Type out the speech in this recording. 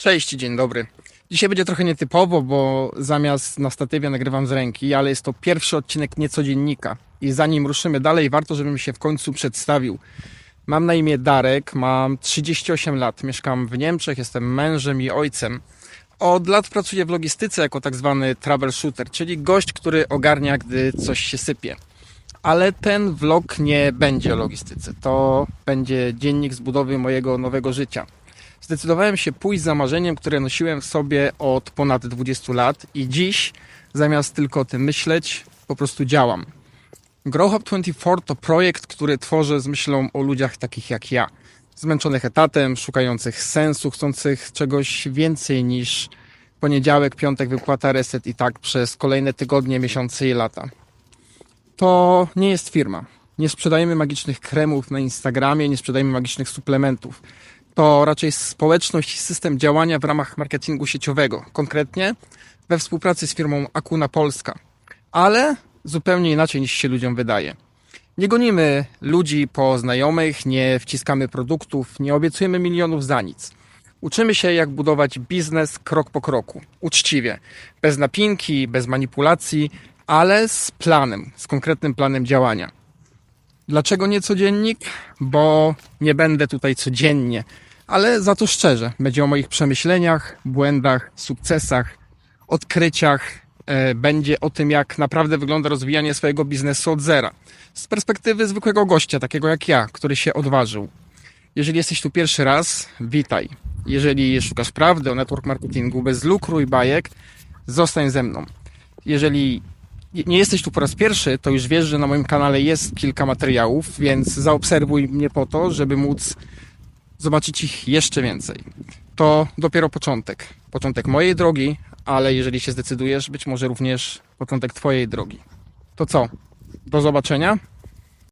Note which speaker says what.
Speaker 1: Cześć, dzień dobry. Dzisiaj będzie trochę nietypowo, bo zamiast na statywie nagrywam z ręki, ale jest to pierwszy odcinek niecodziennika. I zanim ruszymy dalej, warto, żebym się w końcu przedstawił. Mam na imię Darek, mam 38 lat, mieszkam w Niemczech, jestem mężem i ojcem. Od lat pracuję w logistyce jako tak zwany troubleshooter, czyli gość, który ogarnia, gdy coś się sypie. Ale ten vlog nie będzie o logistyce. To będzie dziennik z budowy mojego nowego życia. Zdecydowałem się pójść za marzeniem, które nosiłem w sobie od ponad 20 lat i dziś, zamiast tylko o tym myśleć, po prostu działam. Grow Up 24 to projekt, który tworzę z myślą o ludziach takich jak ja. Zmęczonych etatem, szukających sensu, chcących czegoś więcej niż poniedziałek, piątek, wypłata, reset i tak przez kolejne tygodnie, miesiące i lata. To nie jest firma. Nie sprzedajemy magicznych kremów na Instagramie, nie sprzedajemy magicznych suplementów to raczej społeczność i system działania w ramach marketingu sieciowego, konkretnie we współpracy z firmą Akuna Polska, ale zupełnie inaczej niż się ludziom wydaje. Nie gonimy ludzi po znajomych, nie wciskamy produktów, nie obiecujemy milionów za nic. Uczymy się, jak budować biznes krok po kroku, uczciwie, bez napinki, bez manipulacji, ale z planem, z konkretnym planem działania. Dlaczego nie codziennik? Bo nie będę tutaj codziennie, ale za to szczerze. Będzie o moich przemyśleniach, błędach, sukcesach, odkryciach. E, Będzie o tym, jak naprawdę wygląda rozwijanie swojego biznesu od zera. Z perspektywy zwykłego gościa, takiego jak ja, który się odważył. Jeżeli jesteś tu pierwszy raz, witaj. Jeżeli szukasz prawdy o network marketingu bez lukru i bajek, zostań ze mną. Jeżeli nie jesteś tu po raz pierwszy, to już wiesz, że na moim kanale jest kilka materiałów, więc zaobserwuj mnie po to, żeby móc zobaczyć ich jeszcze więcej. To dopiero początek. Początek mojej drogi, ale jeżeli się zdecydujesz, być może również początek Twojej drogi. To co? Do zobaczenia.